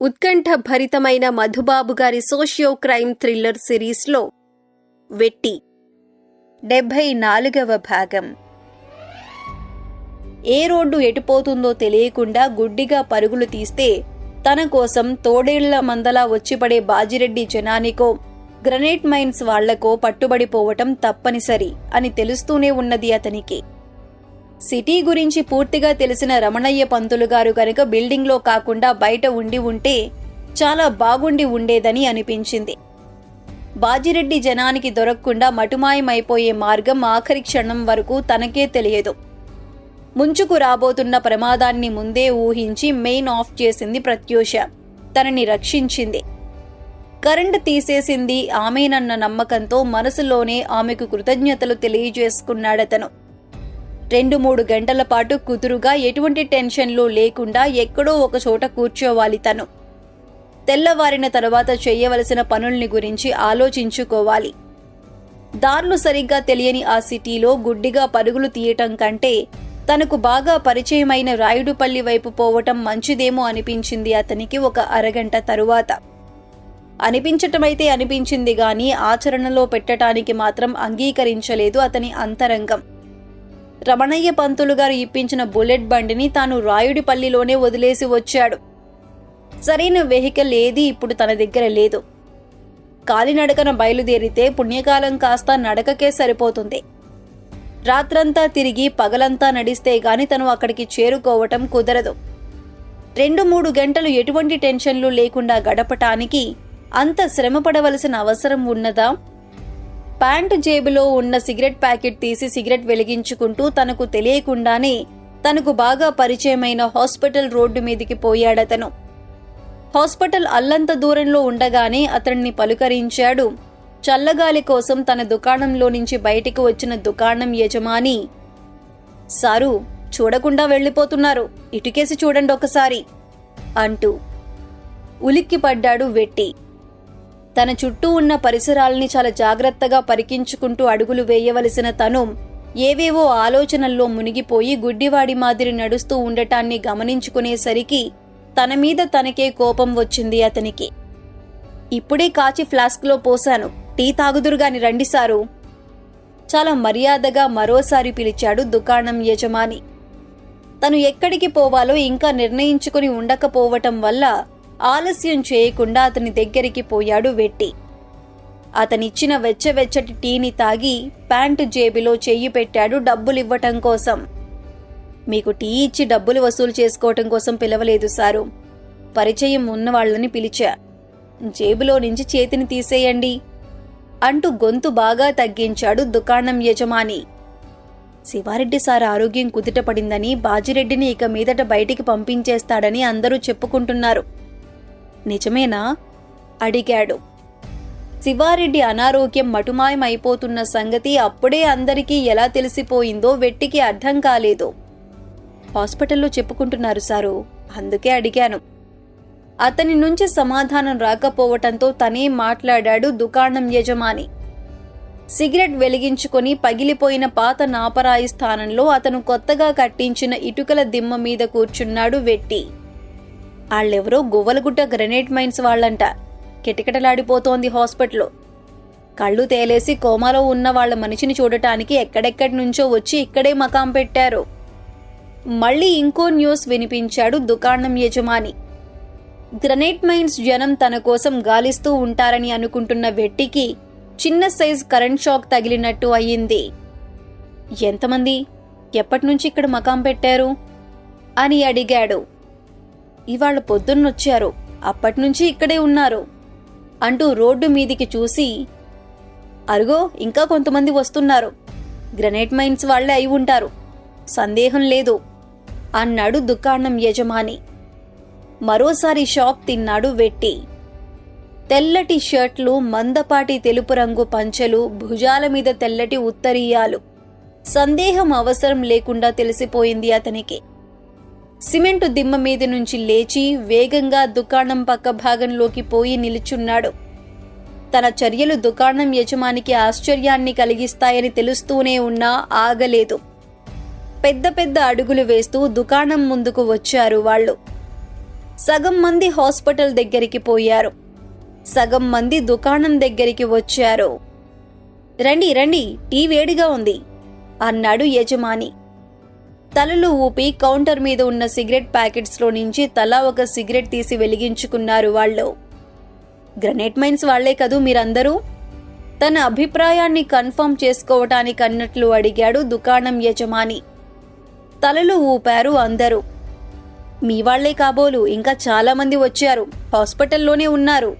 ఉత్కంఠ భరితమైన మధుబాబు గారి socio crime thriller సిరీస్లో వెట్టి. డెబ్భై నాలుగవ భాగం. ఏ రోడ్డు ఎటుపోతుందో తెలియకుండా గుడ్డిగా పరుగులు తీస్తే తన కోసం తోడేళ్ళ మందలా వచ్చిపడే బాజిరెడ్డి జనానికో గ్రనేట్ మైన్స్ వాళ్ళకో పట్టుబడిపోవటం తప్పనిసరి అని తెలుస్తూనే ఉన్నది అతనికి. సిటీ గురించి పూర్తిగా తెలిసిన రమణయ్య పంతులు గారు కనుక బిల్డింగ్లో కాకుండా బయట ఉండి ఉంటే చాలా బాగుండి ఉండేదని అనిపించింది. బాజిరెడ్డి జనానికి దొరకకుండా మటుమాయమైపోయే మార్గం ఆఖరి క్షణం వరకు తనకే తెలియదు. ముంచుకు రాబోతున్న ప్రమాదాన్ని ముందే ఊహించి మెయిన్ ఆఫ్ చేసింది ప్రత్యూష. తనని రక్షించింది. కరెంటు తీసేసింది ఆమెనన్న నమ్మకంతో మనసులోనే ఆమెకు కృతజ్ఞతలు తెలియజేసుకున్నాడతను. రెండు మూడు గంటల పాటు కుదురుగా ఎటువంటి టెన్షన్లు లేకుండా ఎక్కడో ఒక చోట కూర్చోవాలి తను. తెల్లవారిన తర్వాత చేయవలసిన పనుల్ని గురించి ఆలోచించుకోవాలి. దారులు సరిగ్గా తెలియని ఆ సిటీలో గుడ్డిగా పరుగులు తీయటం కంటే తనకు బాగా పరిచయమైన రాయుడుపల్లి వైపు పోవటం మంచిదేమో అనిపించింది అతనికి ఒక అరగంట తరువాత. అనిపించటమైతే అనిపించింది గాని ఆచరణలో పెట్టటానికి మాత్రం అంగీకరించలేదు అతని అంతరంగం. రమణయ్య పంతులు గారు ఇప్పించిన బుల్లెట్ బండిని తాను రాయుడిపల్లిలోనే వదిలేసి వచ్చాడు. సరైన వెహికల్ ఏది ఇప్పుడు తన దగ్గర లేదు. కాలినడకన బయలుదేరితే పుణ్యకాలం కాస్త నడకకే సరిపోతుంది. రాత్రంతా తిరిగి పగలంతా నడిస్తే గాని తను అక్కడికి చేరుకోవటం కుదరదు. రెండు మూడు గంటలు ఎటువంటి టెన్షన్లు లేకుండా గడపటానికి అంత శ్రమ పడవలసిన అవసరం ఉన్నదా? ప్యాంటు జేబులో ఉన్న సిగరెట్ ప్యాకెట్ తీసి సిగరెట్ వెలిగించుకుంటూ తనకు తెలియకుండానే తనకు బాగా పరిచయమైన హాస్పిటల్ రోడ్డు మీదికి పోయాడతను. హాస్పిటల్ అల్లంత దూరంలో ఉండగానే అతన్ని పలుకరించాడు. చల్లగాలి కోసం తన దుకాణంలో నుంచి బయటికి వచ్చిన దుకాణం యజమాని సారు చూడకుండా వెళ్ళిపోతున్నారు. ఇటుకేసి చూడండి ఒకసారి అంటూ ఉలిక్కిపడ్డాడు వెట్టి. తన చుట్టూ ఉన్న పరిసరాల్ని చాలా జాగ్రత్తగా పరికించుకుంటూ అడుగులు వేయవలసిన తను ఏవేవో ఆలోచనల్లో మునిగిపోయి గుడ్డివాడి మాదిరి నడుస్తూ ఉండటాన్ని గమనించుకునేసరికి తన మీద తనకే కోపం వచ్చింది అతనికి. ఇప్పుడే కాచి ఫ్లాస్క్లో పోశాను. టీ తాగుదురుగాని రండి సారు. చాలా మర్యాదగా మరోసారి పిలిచాడు దుకాణం యజమాని. తను ఎక్కడికి పోవాలో ఇంకా నిర్ణయించుకుని ఉండకపోవటం వల్ల ఆలస్యం చేయకుండా అతని దగ్గరికి పోయాడు వెట్టి. అతనిచ్చిన వెచ్చవెచ్చటి టీని తాగి ప్యాంటు జేబులో చెయ్యి పెట్టాడు డబ్బులివ్వటం కోసం. మీకు టీ ఇచ్చి డబ్బులు వసూలు చేసుకోవటం కోసం పిలవలేదు సారు. పరిచయం ఉన్నవాళ్ళని పిలిచా. జేబులో నుంచి చేతిని తీసేయండి. అంటూ గొంతు బాగా తగ్గించాడు దుకాణం యజమాని. శివారెడ్డి సార్ ఆరోగ్యం కుదుటపడిందని బాజిరెడ్డిని ఇక మీదట బయటికి పంపించేస్తాడని అందరూ చెప్పుకుంటున్నారు. నిజమేనా? అడిగాడు. శివారెడ్డి అనారోగ్యం మటుమాయమైపోతున్న సంగతి అప్పుడే అందరికీ ఎలా తెలిసిపోయిందో వెట్టికి అర్థం కాలేదు. హాస్పిటల్లో చెప్పుకుంటున్నారు సారు అందుకే అడిగాను. అతని నుంచి సమాధానం రాకపోవటంతో తనే మాట్లాడాడు దుకాణం యజమాని. సిగరెట్ వెలిగించుకొని పగిలిపోయిన పాత నాపరాయి స్థానంలో అతను కొత్తగా కట్టించిన ఇటుకల దిమ్మ మీద కూర్చున్నాడు వెట్టి. వాళ్ళెవరో గువ్వలగుట్ట గ్రెనేట్ మైన్స్ వాళ్ళంట. కిటకిటలాడిపోతోంది హాస్పిటల్. కళ్ళు తేలేసి కోమాలో ఉన్న వాళ్ళ మనిషిని చూడటానికి ఎక్కడెక్కడి నుంచో వచ్చి ఇక్కడే మకాం పెట్టారు. మళ్ళీ ఇంకో న్యూస్ వినిపించాడు దుకాణం యజమాని. గ్రనైట్ మైన్స్ జనం తన కోసం గాలిస్తూ ఉంటారని అనుకుంటున్న వెట్టికి చిన్న సైజ్ కరెంట్ షాక్ తగిలినట్టు అయ్యింది. ఎంతమంది? ఎప్పటినుంచి ఇక్కడ మకాం పెట్టారు? అని అడిగాడు. ఇవాళ పొద్దున్నొచ్చారు. అప్పటినుంచి ఇక్కడే ఉన్నారు. అంటూ రోడ్డు మీదికి చూసి అరుగో ఇంకా కొంతమంది వస్తున్నారు. గ్రనేట్ మైన్స్ వాళ్ళే అయి ఉంటారు. సందేహం లేదు. అన్నాడు దుకాణం యజమాని. మరోసారి షాక్ తిన్నాడు వెట్టి. తెల్లటి షర్ట్లు మందపాటి తెలుపు రంగు పంచెలు భుజాల మీద తెల్లటి ఉత్తరీయాలు. సందేహం అవసరం లేకుండా తెలిసిపోయింది అతనికి. సిమెంటు దిమ్మ మీద నుంచి లేచి వేగంగా దుకాణం పక్క భాగంలోకి పోయి నిలుచున్నాడు. తన చర్యలు దుకాణం యజమానికి ఆశ్చర్యాన్ని కలిగిస్తాయని తెలుస్తూనే ఉన్నా ఆగలేదు. పెద్ద పెద్ద అడుగులు వేస్తూ దుకాణం ముందుకు వచ్చారు వాళ్ళు. సగం మంది హాస్పిటల్ దగ్గరికి పోయారు. సగం మంది దుకాణం దగ్గరికి వచ్చారు. రండి రండి టీ వేడిగా ఉంది అన్నాడు యజమాని. తలలు ఊపి కౌంటర్ మీద ఉన్న సిగరెట్ ప్యాకెట్స్లో నుంచి తలా ఒక సిగరెట్ తీసి వెలిగించుకున్నారు వాళ్ళు. గ్రనేట్ మైన్స్ వాళ్ళే కదూ మీరందరూ? తన అభిప్రాయాన్ని కన్ఫర్మ్ చేసుకోవటానికి అన్నట్లు అడిగాడు దుకాణం యజమాని. తలలు ఊపారు అందరూ. మీ వాళ్ళే కాబోలు ఇంకా చాలా మంది వచ్చారు హాస్పిటల్లోనే ఉన్నారు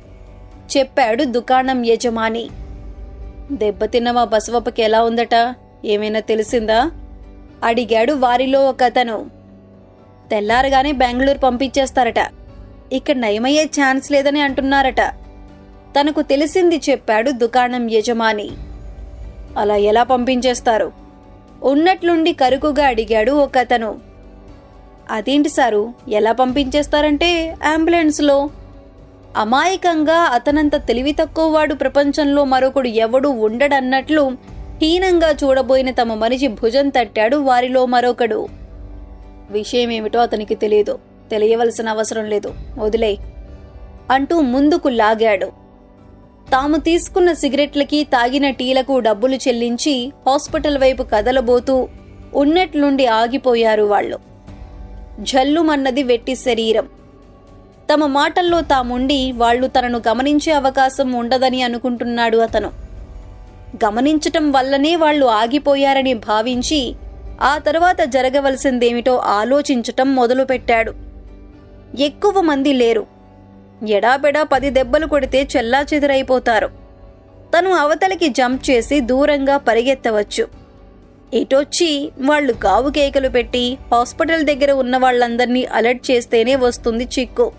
చెప్పాడు దుకాణం యజమాని. దెబ్బతిన్న మా బసవప్పకి ఎలా ఉందట? ఏమైనా తెలిసిందా? అడిగాడు వారిలో ఒకతను. తెల్లారగానే బెంగళూరు పంపించేస్తారట. ఇక్కడ నయమయ్యే ఛాన్స్ లేదని అంటున్నారట. తనకు తెలిసింది చెప్పాడు దుకాణం యజమాని. అలా ఎలా పంపించేస్తారు? ఉన్నట్లుండి కరుకుగా అడిగాడు ఒకతను. అదేంటి సారు? ఎలా పంపించేస్తారంటే అంబులెన్స్లో? అమాయకంగా అతనంత తెలివి తక్కువ వాడు ప్రపంచంలో మరొకడు ఎవడు ఉండడన్నట్లు హీనంగా చూడబోయిన తమ మనిషి భుజం తట్టాడు వారిలో మరొకడు. విషయమేమిటో అతనికి తెలియదు. తెలియవలసిన అవసరం లేదు. వదిలే. అంటూ ముందుకు లాగాడు. తాము తీసుకున్న సిగరెట్లకి తాగిన టీలకు డబ్బులు చెల్లించి హాస్పిటల్ వైపు కదలబోతూ ఉన్నట్లుండి ఆగిపోయారు వాళ్ళు. జల్లుమన్నది వెట్టి శరీరం. తమ మాటల్లో తాముండి వాళ్ళు తనను గమనించే అవకాశం ఉండదని అనుకుంటున్నాడు అతను. గమనించటం వల్లనే వాళ్ళు ఆగిపోయారని భావించి ఆ తర్వాత జరగవలసిందేమిటో ఆలోచించటం మొదలుపెట్టాడు. ఎక్కువ మంది లేరు. ఎడాపెడా పది దెబ్బలు కొడితే చెల్లా చెదురైపోతారు తను అవతలికి జంప్ చేసి దూరంగా పరిగెత్తవచ్చు. ఇటొచ్చి వాళ్ళు గావు కేకలు పెట్టి హాస్పిటల్ దగ్గర ఉన్న వాళ్ళందర్నీ అలర్ట్ చేస్తేనే వస్తుంది చిక్కు.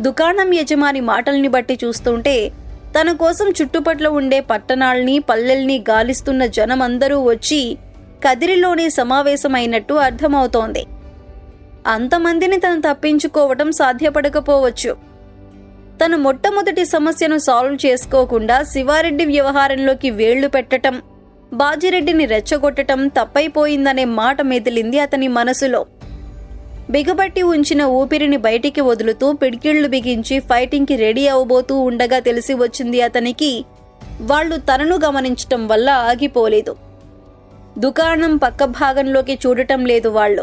దుకాణం యజమాని మాటల్ని బట్టి చూస్తుంటే తన కోసం చుట్టుపట్ల ఉండే పట్టణాల్ని పల్లెల్ని గాలిస్తున్న జనమందరూ వచ్చి కదిరిలోనే సమావేశమైనట్టు అర్థమవుతోంది. అంతమందిని తను తప్పించుకోవటం సాధ్యపడకపోవచ్చు. తను మొట్టమొదటి సమస్యను సాల్వ్ చేసుకోకుండా శివారెడ్డి వ్యవహారంలోకి వేళ్ళు పెట్టటం బాజిరెడ్డిని రెచ్చగొట్టటం తప్పైపోయిందనే మాట మెదిలింది అతని మనసులో. బిగబట్టి ఉంచిన ఊపిరిని బయటికి వదులుతూ పిడికిళ్ళు బిగించి ఫైటింగ్కి రెడీ అవబోతూ ఉండగా తెలిసి వచ్చింది అతనికి వాళ్ళు తనను గమనించటం వల్ల ఆగిపోలేదు. దుకాణం పక్క భాగంలోకి చూడటం లేదు వాళ్ళు.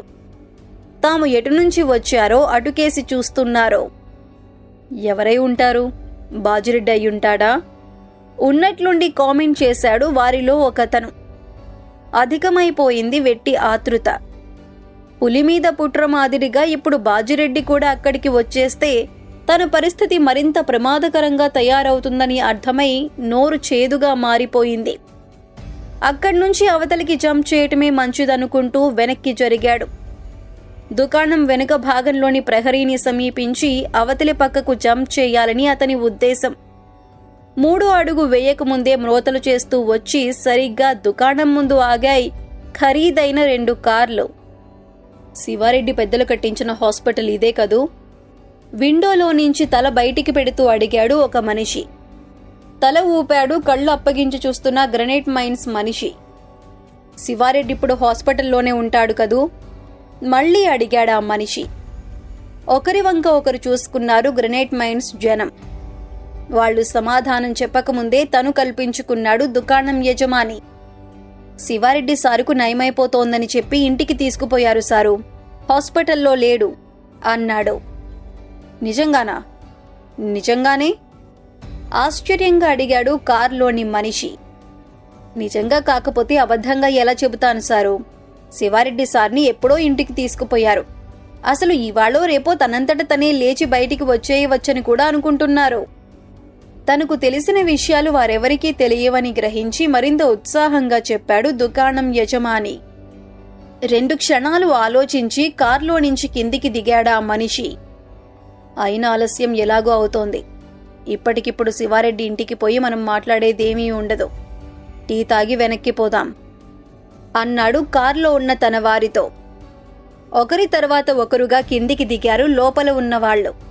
తాము ఎటు నుంచి వచ్చారో అటుకేసి చూస్తున్నారో. ఎవరై ఉంటారు? బాజురెడ్డి అయ్యుంటాడా ఉన్నట్లుండి కామెంట్ చేశాడు వారిలో ఒకతను. అధికమైపోయింది వెట్టి ఆతృత. పులి మీద పుట్ర మాదిరిగా ఇప్పుడు బాజిరెడ్డి కూడా అక్కడికి వచ్చేస్తే తన పరిస్థితి మరింత ప్రమాదకరంగా తయారవుతుందని అర్థమై నోరు చేదుగా మారిపోయింది. అక్కడి నుంచి అవతలికి జంప్ చేయటమే మంచిదనుకుంటూ వెనక్కి జరిగాడు. దుకాణం వెనుక భాగంలోని ప్రహరీని సమీపించి అవతలి పక్కకు జంప్ చేయాలని అతని ఉద్దేశం. మూడో అడుగు వేయకముందే మ్రోతలు చేస్తూ వచ్చి సరిగ్గా దుకాణం ముందు ఆగాయి. ఖరీదైన రెండు కార్లు. శివారెడ్డి పెద్దలు కట్టించిన హాస్పిటల్ ఇదే కదూ? విండోలో నుంచి తల బయటికి పెడుతూ అడిగాడు ఒక మనిషి. తల ఊపాడు కళ్ళు అప్పగించి చూస్తున్న గ్రనైట్ మైన్స్ మనిషి. శివారెడ్డి ఇప్పుడు హాస్పిటల్లోనే ఉంటాడు కదూ? మళ్ళీ అడిగాడు ఆ మనిషి. ఒకరి వంక ఒకరు చూసుకున్నారు గ్రనైట్ మైన్స్ జనం. వాళ్ళు సమాధానం చెప్పకముందే తను కల్పించుకున్నాడు దుకాణం యజమాని. శివారెడ్డి సారుకు నయమైపోతోందని చెప్పి ఇంటికి తీసుకుపోయారు సారు. హాస్పిటల్లో లేడు అన్నాడు. నిజంగానా? నిజంగానే? ఆశ్చర్యంగా అడిగాడు కార్లోని మనిషి. నిజంగా కాకపోతే అబద్ధంగా ఎలా చెబుతాను సారు? శివారెడ్డి సార్ని ఎప్పుడో ఇంటికి తీసుకుపోయారు. అసలు ఇవాళో రేపో తనంతట తనే లేచి బయటికి వచ్చేయవచ్చని కూడా అనుకుంటున్నారు. తనకు తెలిసిన విషయాలు వారెవరికీ తెలియవని గ్రహించి మరింత ఉత్సాహంగా చెప్పాడు దుకాణం యజమాని. రెండు క్షణాలు ఆలోచించి కార్లో నుంచి కిందికి దిగాడా మనిషి. అయిన ఆలస్యం ఎలాగో అవుతోంది. ఇప్పటికిప్పుడు శివారెడ్డి ఇంటికి పోయి మనం మాట్లాడేదేమీ ఉండదు. టీ తాగి వెనక్కి పోదాం. అన్నాడు కార్లో ఉన్న తన వారితో. ఒకరి తర్వాత ఒకరుగా కిందికి దిగారు లోపల ఉన్నవాళ్ళు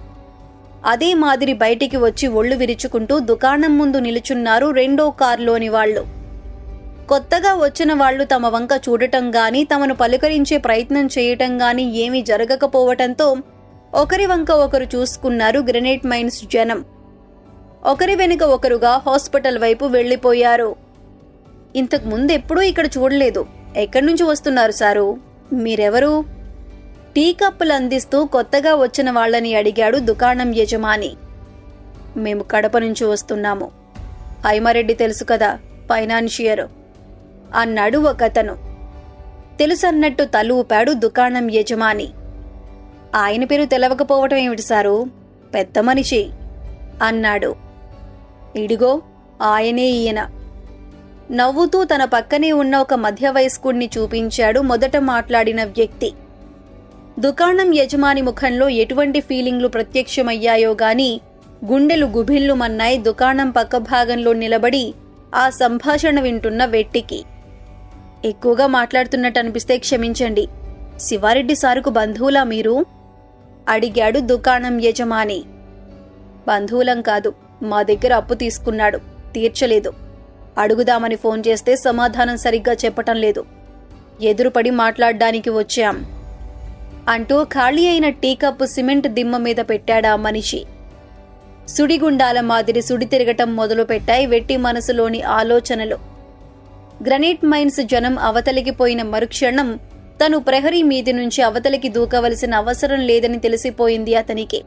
అదే మాదిరి బయటికి వచ్చి ఒళ్ళు విరుచుకుంటూ దుకాణం ముందు నిలుచున్నారు రెండో కార్లోని వాళ్ళు. కొత్తగా వచ్చిన వాళ్ళు తమ వంక చూడటం గాని తమను పలుకరించే ప్రయత్నం చేయటం గాని ఏమీ జరగకపోవటంతో ఒకరి వంక ఒకరు చూసుకున్నారు గ్రెనేట్ మైన్స్ జనం. ఒకరి వెనుక ఒకరుగా హాస్పిటల్ వైపు వెళ్ళిపోయారు. ఇంతకు ముందు ఎప్పుడూ ఇక్కడ చూడలేదు. ఎక్కడి నుంచి వస్తున్నారు సారు? మీరెవరు? టీ కప్పులు అందిస్తూ కొత్తగా వచ్చిన వాళ్ళని అడిగాడు దుకాణం యజమాని. మేము కడప నుంచి వస్తున్నాము. హైమారెడ్డి తెలుసు కదా ఫైనాన్షియర్. అన్నాడు ఒకతను. తెలుసన్నట్టు తల ఊపాడు దుకాణం యజమాని. ఆయన పేరు తెలవకపోవటం ఏమిటి సారు? పెద్ద మనిషి అన్నాడు. ఇడిగో ఆయనే ఈయన. నవ్వుతూ తన పక్కనే ఉన్న ఒక మధ్య వయస్కుడిని చూపించాడు మొదట మాట్లాడిన వ్యక్తి. దుకాణం యజమాని ముఖంలో ఎటువంటి ఫీలింగ్లు ప్రత్యక్షమయ్యాయో గాని గుండెలు గుభిల్లుమన్నాయి దుకాణం పక్క భాగంలో నిలబడి ఆ సంభాషణ వింటున్న వెట్టికి. ఎక్కువగా మాట్లాడుతున్నట్టు అనిపిస్తే క్షమించండి. శివారెడ్డి సారుకు బంధువులా మీరు? అడిగాడు దుకాణం యజమాని. బంధువులం కాదు మా దగ్గర అప్పు తీసుకున్నాడు తీర్చలేదు. అడుగుదామని ఫోన్ చేస్తే సమాధానం సరిగ్గా చెప్పటం లేదు. ఎదురుపడి మాట్లాడడానికి వచ్చాం. అంటూ ఖాళీ అయిన టీ కప్పు సిమెంట్ దిమ్మ మీద పెట్టాడా మనిషి? సుడిగుండాల మాదిరి సుడి తిరగటం మొదలుపెట్టాయి వెట్టి మనసులోని ఆలోచనలు. గ్రనైట్ మైన్స్ జనం అవతలికి పోయిన మరుక్షణం తను ప్రహరీ మీది నుంచి అవతలికి దూకవలసిన అవసరం లేదని తెలిసిపోయింది అతనికి.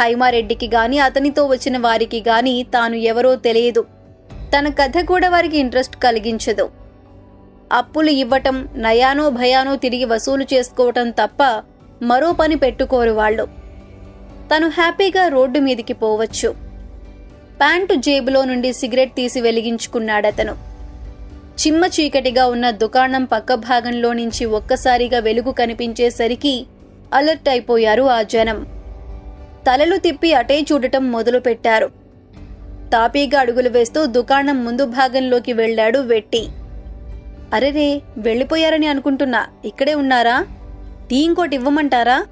హైమారెడ్డికి గాని అతనితో వచ్చిన వారికి గాని తాను ఎవరో తెలియదు. తన కథ కూడా వారికి ఇంట్రెస్ట్ కలిగించదు. అప్పులు ఇవ్వటం నయానో భయానో తిరిగి వసూలు చేసుకోవటం తప్ప మరో పని పెట్టుకోరు వాళ్ళు. తను హ్యాపీగా రోడ్డు మీదికి పోవచ్చు. ప్యాంటు జేబులో నుండి సిగరెట్ తీసి వెలిగించుకున్నాడతను. చిమ్మ చీకటిగా ఉన్న దుకాణం పక్క భాగంలో నుంచి ఒక్కసారిగా వెలుగు కనిపించేసరికి అలర్ట్ అయిపోయారు ఆ జనం. తలలు తిప్పి అటే చూడటం మొదలుపెట్టారు. తాపీగా అడుగులు వేస్తూ దుకాణం ముందు భాగంలోకి వెళ్ళాడు వెట్టి. అరెరే వెళ్ళిపోయారని అనుకుంటున్నా. ఇక్కడే ఉన్నారా? టీ ఇంకోటి ఇవ్వమంటారా?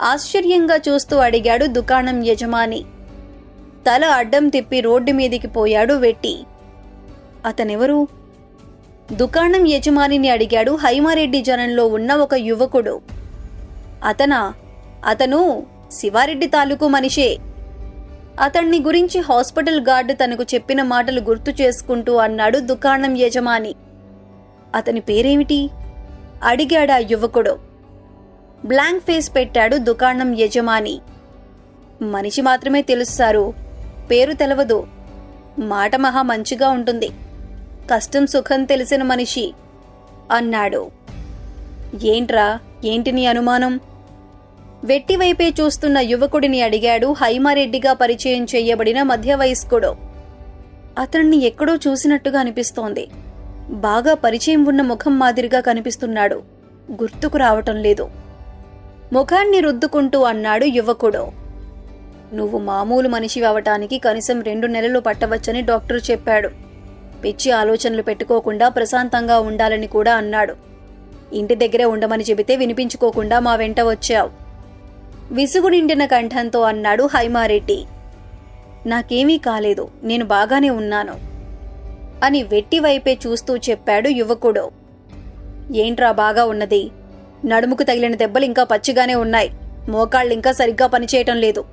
ఆశ్చర్యంగా చూస్తూ అడిగాడు దుకాణం యజమాని. తల అడ్డం తిప్పి రోడ్డు మీదికి పోయాడు వెట్టి. అతనెవరు? దుకాణం యజమానిని అడిగాడు హైమారెడ్డి జనంలో ఉన్న ఒక యువకుడు. అతనా? అతను శివారెడ్డి తాలూకు మనిషే. అతన్ని గురించి హాస్పిటల్ గార్డు తనకు చెప్పిన మాటలు గుర్తు చేసుకుంటూ అన్నాడు దుకాణం యజమాని. అతని పేరేమిటి? అడిగాడా యువకుడు. బ్లాంక్ ఫేస్ పెట్టాడు దుకాణం యజమాని. మనిషి మాత్రమే తెలుస్తారు. పేరు తెలవదు. మాట మహా మంచిగా ఉంటుంది. కష్టం సుఖం తెలిసిన మనిషి అన్నాడు. ఏంట్రా? ఏంటి నీ అనుమానం? వెట్టివైపే చూస్తున్న యువకుడిని అడిగాడు హైమారెడ్డిగా పరిచయం చేయబడిన మధ్య వయస్కుడు అతన్ని ఎక్కడో చూసినట్టుగా అనిపిస్తోంది. బాగా పరిచయం ఉన్న ముఖం మాదిరిగా కనిపిస్తున్నాడు. గుర్తుకు రావటం లేదు. ముఖాన్ని రుద్దుకుంటూ అన్నాడు యువకుడు. నువ్వు మామూలు మనిషి అవటానికి కనీసం రెండు నెలలు పట్టవచ్చని డాక్టర్ చెప్పాడు. పిచ్చి ఆలోచనలు పెట్టుకోకుండా ప్రశాంతంగా ఉండాలని కూడా అన్నాడు. ఇంటి దగ్గరే ఉండమని చెబితే వినిపించుకోకుండా మా వెంట వచ్చావు. విసుగు నిండిన కంఠంతో అన్నాడు హైమారెడ్డి. నాకేమీ కాలేదు. నేను బాగానే ఉన్నాను. అని వెట్టి వైపే చూస్తూ చెప్పాడు యువకుడు. ఏంట్రా బాగా ఉన్నది? నడుముకు తగిలిన దెబ్బలు ఇంకా పచ్చిగానే ఉన్నాయి. మోకాళ్ళు ఇంకా సరిగ్గా పనిచేయటం లేదు.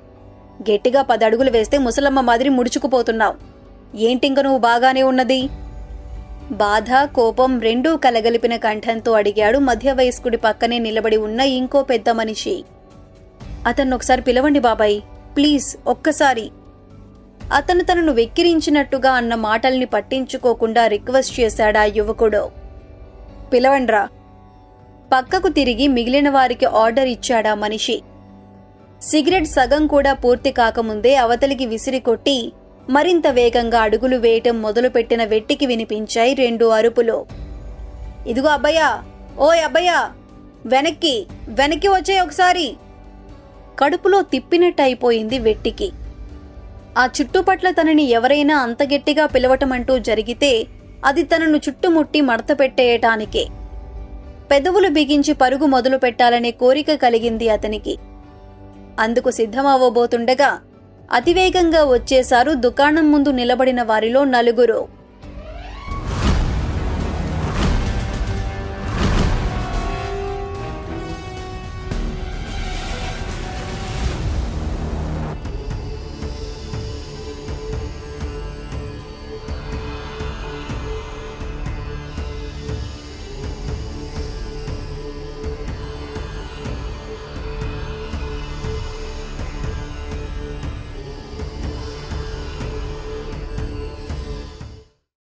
గట్టిగా పది అడుగులు వేస్తే ముసలమ్మ మాదిరి ముడుచుకుపోతున్నావు. ఏంటింక నువ్వు బాగానే ఉన్నది? బాధ కోపం రెండూ కలగలిపిన కంఠంతో అడిగాడు మధ్య వయస్కుడి పక్కనే నిలబడి ఉన్న ఇంకో పెద్ద మనిషి. అతన్ని ఒకసారి పిలవండి బాబాయ్. ప్లీజ్ ఒక్కసారి. అతను తనను వెక్కిరించినట్టుగా అన్న మాటల్ని పట్టించుకోకుండా రిక్వెస్ట్ చేశాడా యువకుడు. పిలవండ్రా. పక్కకు తిరిగి మిగిలిన వారికి ఆర్డర్ ఇచ్చాడా మనిషి. సిగరెట్ సగం కూడా పూర్తి కాకముందే అవతలికి విసిరి కొట్టి మరింత వేగంగా అడుగులు వేయటం మొదలుపెట్టిన వెట్టికి వినిపించాయి రెండు అరుపులు. ఇదిగో అబ్బయ్యా. ఓ అబ్బయ్యా. వెనక్కి వెనక్కి వచ్చే ఒకసారి. కడుపులో తిప్పినట్టు అయిపోయింది వెట్టికి. ఆ చుట్టుపట్ల తనని ఎవరైనా అంత గట్టిగా పిలవటమంటూ జరిగితే అది తనను చుట్టుముట్టి మడత పెట్టేయటానికే. పెదవులు బిగించి పరుగు మొదలు పెట్టాలనే కోరిక కలిగింది అతనికి. అందుకు సిద్ధమవ్వబోతుండగా అతివేగంగా వచ్చేశారు దుకాణం ముందు నిలబడిన వారిలో నలుగురు.